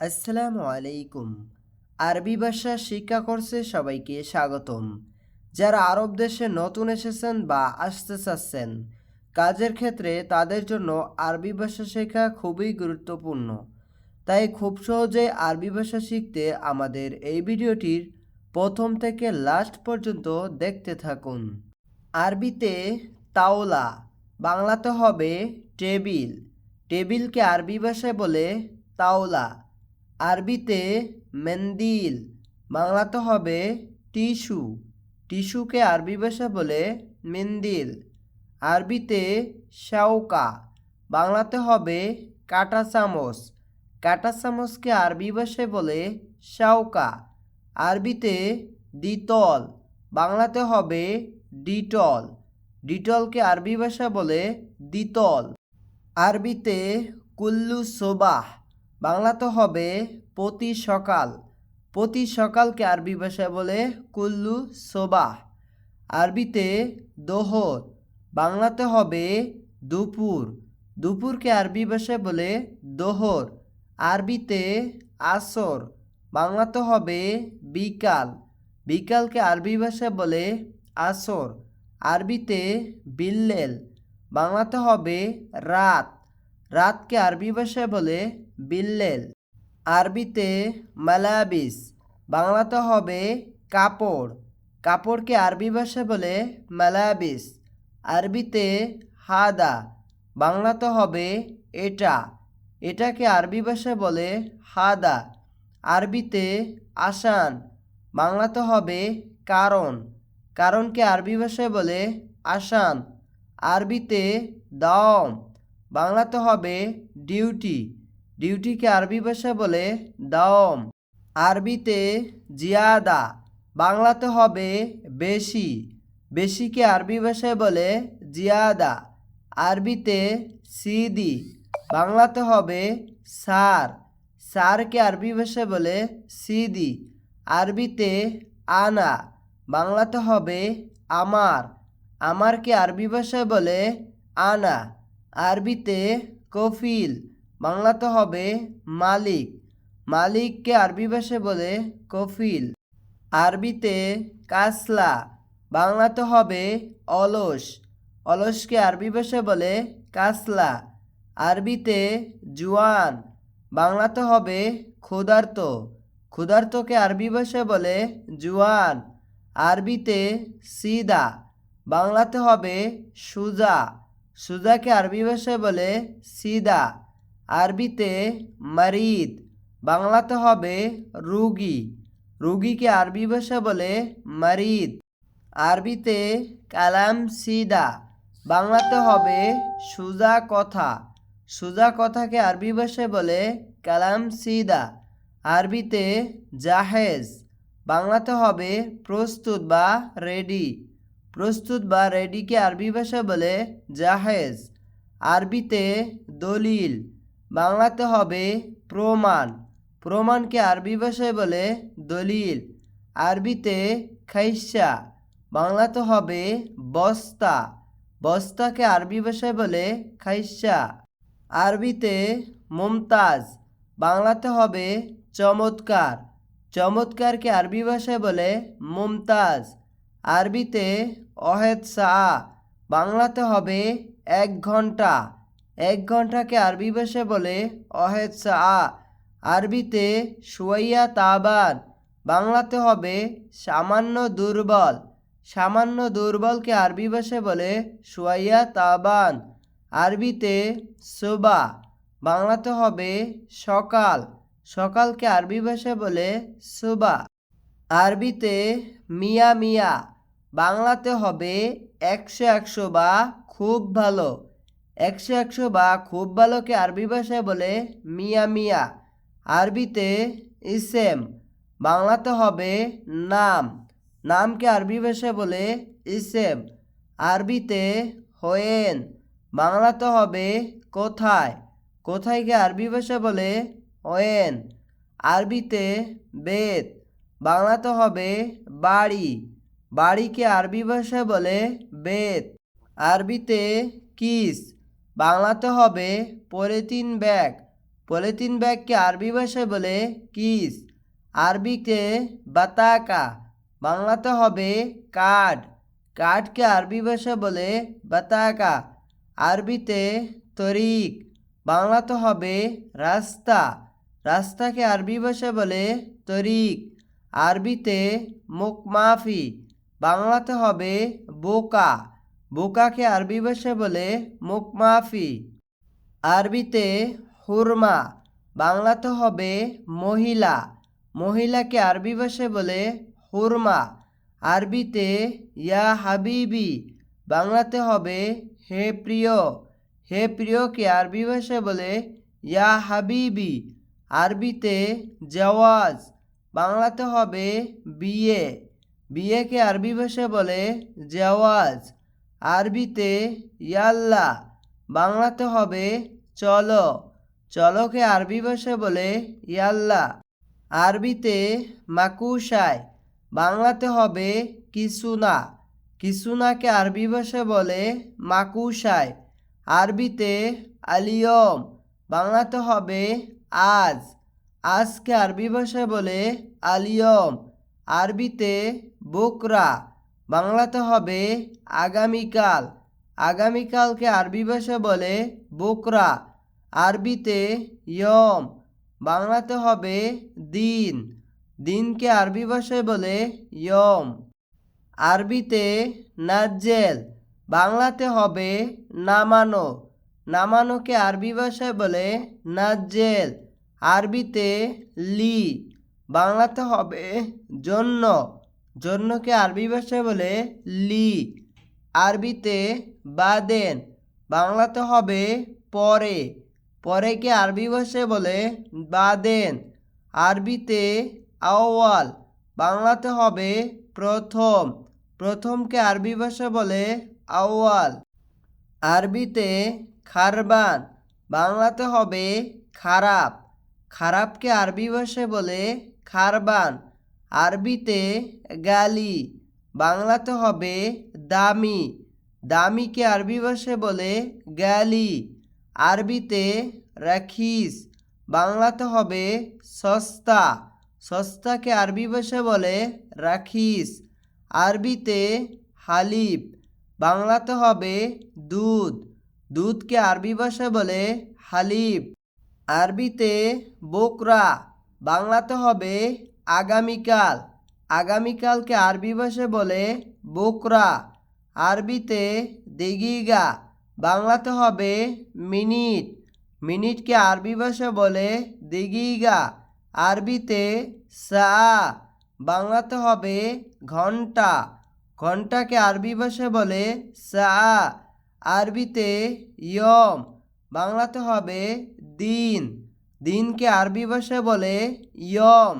আসসালামু আলাইকুম। আরবি ভাষা শিক্ষা কোর্সে সবাইকে স্বাগতম। যারা আরব দেশে নতুন এসেছেন বা আসতে চাচ্ছেন, কাজের ক্ষেত্রে তাদের জন্য আরবি ভাষা শেখা খুবই গুরুত্বপূর্ণ। তাই খুব সহজে আরবি ভাষা শিখতে আমাদের এই ভিডিওটির প্রথম থেকে লাস্ট পর্যন্ত দেখতে থাকুন। আরবিতে তাওলা, বাংলাতে হবে টেবিল। টেবিলকে আরবি ভাষায় বলে তাওলা। আরবিতে মেন্দিল, বাংলাতে হবে টিস্যু। টিস্যুকে আরবি ভাষা বলে মেন্দিল। আরবিতে শাউকা বাংলাতে হবে কাটা চামচ কাটা চামচকে আরবি ভাষায় বলে শাউকা আরবিতে দ্বিতল বাংলাতে হবে ডিটল। ডিটলকে আরবি ভাষা বলে দ্বিতল আরবিতে কুল্লু সোবাহ বাংলাতে হবে প্রতি সকাল। প্রতি সকালকে আরবি ভাষায় বলে কুল্লু সোবাহ। আরবিতে দোহর। বাংলাতে হবে দুপুর। দুপুরকে আরবি ভাষায় বলে দোহর। আরবিতে আসর। বাংলাতে হবে বিকাল। বিকালকে আরবি ভাষায় বলে আসর। আরবিতে বিল্লেল। বাংলাতে হবে রাত। রাতকে আরবি ভাষায় বলে বিল্লেল। আরবিতে মালাবিস, বাংলাতে হবে কাপড়। কাপড়কে আরবি ভাষা বলে মালাবিস। আরবিতে হাদা, বাংলাতে হবে এটা। এটাকে আরবি ভাষা বলে হাদা। আরবিতে আসান, বাংলাতে হবে কারণ। কারণকে আরবি ভাষায় বলে আসান। আরবিতে দম বাংলাতে হবে ডিউটি। ডিউটিকে আরবি ভাষায় বলে দম আরবিতে জিয়াদা, বাংলাতে হবে বেশি। বেশিকে আরবি ভাষায় বলে জিয়াদা। আরবিতে সিদি, বাংলাতে হবে সার। সারকে আরবি ভাষায় বলে সিদি। আরবিতে আনা, বাংলাতে হবে আমার। আমারকে আরবি ভাষায় বলে আনা। আরবিতে কফিল বাংলাতে হবে মালিক। মালিককে আরবি ভাষায় বলে কফিল। আরবিতে কাসলা। বাংলাতে হবে অলস। অলসকে আরবি ভাষায় বলে কাসলা। আরবিতে জুয়ান। বাংলাতে হবে ক্ষুধার্ত। ক্ষুধার্তকে আরবি ভাষায় বলে জুয়ান। আরবিতে সিদা। বাংলাতে হবে সুজা। সুজাকে আরবি ভাষায় বলে সিদা। আরবিতে মারিদ, বাংলাতে হবে রুগী। রুগীকে আরবি ভাষা বলে মারিদ। আরবিতে কালাম সিদা, বাংলাতে হবে সুজা কথা। সুজা কথাকে আরবি ভাষায় বলে কালাম সিদা। আরবিতে জাহেজ, বাংলাতে হবে প্রস্তুত বা রেডি। প্রস্তুত বা রেডিকে আরবি ভাষায় বলে জাহেজ। আরবিতে দলিল বাংলাতে হবে প্রমাণ। প্রমাণকে আরবি ভাষায় বলে দলিল, আরবিতে খাইসা। বাংলাতে হবে বস্তা। বস্তাকে আরবি ভাষায় বলে খাইসা। আরবিতে মুমতাজ। বাংলাতে হবে চমৎকার। চমৎকারকে আরবি ভাষায় বলে মুমতাজ। আরবিতে অহেদ শাহ বাংলাতে হবে এক ঘণ্টা। এক ঘন্টাকে আরবি ভাষায় বলে অহেদ শাহ আরবিতে সুয়াইয়া তাবান, বাংলাতে হবে সামান্য দুর্বল। সামান্য দুর্বলকে আরবি ভাষায় বলে সুয়াইয়া তাবান। আরবিতে সোবা, বাংলাতে হবে সকাল। সকালকে আরবি ভাষায় বলে সোবা। আরবিতে মিয়া মিয়া, বাংলাতে হবে একশো একশো বা খুব ভালো। একশো একশো বা খুব ভালোকে আরবি ভাষায় বলে মিয়া মিয়া। আরবিতে ইসেম, বাংলাতে হবে নাম। নামকে আরবি ভাষায় বলে ইসেম। আরবিতে হোয়েন, বাংলাতে হবে কোথায়। কোথায়কে আরবি ভাষা বলে ওয়েন আরবিতে বেত, বাংলাতে হবে বাড়ি। বাড়িকে আরবি ভাষায় বলে বেত। আরবিতে কিস বাংলাতে হবে পলিথিন ব্যাগ। পলিথিন ব্যাগকে আরবি ভাষায় বলে কিস। আরবিতে বাতাকা। বাংলাতে হবে কাঠ কাঠকে আরবি ভাষায় বলে বাতাকা। আরবিতে তরিক। বাংলাতে হবে রাস্তা। রাস্তাকে আরবি ভাষায় বলে তরিক। আরবিতে মুখমাফি। বাংলাতে হবে বোকা। বোকাকে আরবি ভাষায় বলে মুখমাফি আরবিতে হুরমা, বাংলাতে হবে মহিলা। মহিলাকে আরবি ভাষায় বলে হুরমা। আরবিতে ইয়া হাবিবি, বাংলাতে হবে হে প্রিয়। হে প্রিয়কে আরবি ভাষায় বলে ইয়া হাবিবি। আরবিতে জওয়াজ, বাংলাতে হবে বিয়ে। বিয়েকে আরবি ভাষায় বলে জওয়াজ। আরবিতে, ইয়াল্লা বাংলাতে হবে, চলো চলোকে আরবি ভাষায় বলে, ইয়াল্লা আরবিতে, মাকুশায় বাংলাতে হবে, কিসুনা কিসুনাকে আরবি ভাষায় বলে, মাকুশায় আরবিতে, আলিয়ম বাংলাতে হবে, আজ আজকে আরবি ভাষায় বলে, আলিয়ম আরবিতে, বুকরা বাংলাতে হবে আগামীকাল। আগামীকালকে আরবি ভাষায় বলে বোকরা, আরবিতে ইয়ম। বাংলাতে হবে দিন। দিনকে আরবি ভাষায় বলে ইয়ম। আরবিতে নাজ্জেল। বাংলাতে হবে নামানো। নামানোকে আরবি ভাষায় বলে নাজ্জেল। আরবিতে লি। বাংলাতে হবে জন্য। জন্যকে আরবি ভাষায় বলে লি। আরবিতে বাদেন বাংলাতে হবে পরে। পরেকে আরবি ভাষায় বলে বাদেন আরবিতে আওয়াল, বাংলাতে হবে প্রথম। প্রথমকে আরবি ভাষা বলে আওয়াল। আরবিতে খারবান, বাংলাতে হবে খারাপ। খারাপকে আরবি ভাষায় বলে খারবান। আরবিতে গালি, বাংলাতে হবে দামি। দামিকে আরবি ভাষায় বলে গালি, আরবিতে রাখিস, বাংলাতে হবে সস্তা। সস্তাকে আরবি ভাষায় বলে রাখিস, আরবিতে হালিব বাংলাতে হবে দুধ। দুধকে আরবি ভাষায় বলে হালিব আরবিতে বোকরা, বাংলাতে হবে আগামীকাল। আগামীকালকে আরবি ভাষায় বলে বোকরা। আরবিতে দিগিগা। বাংলাতে হবে মিনিট। মিনিটকে আরবি ভাষায় বলে দিগিগা। আরবিতে সা। বাংলাতে হবে ঘণ্টা। ঘন্টাকে আরবি ভাষায় বলে সা। আরবিতে ইয়ম। বাংলাতে হবে দিন। দিনকে আরবি ভাষায় বলে ইয়ম।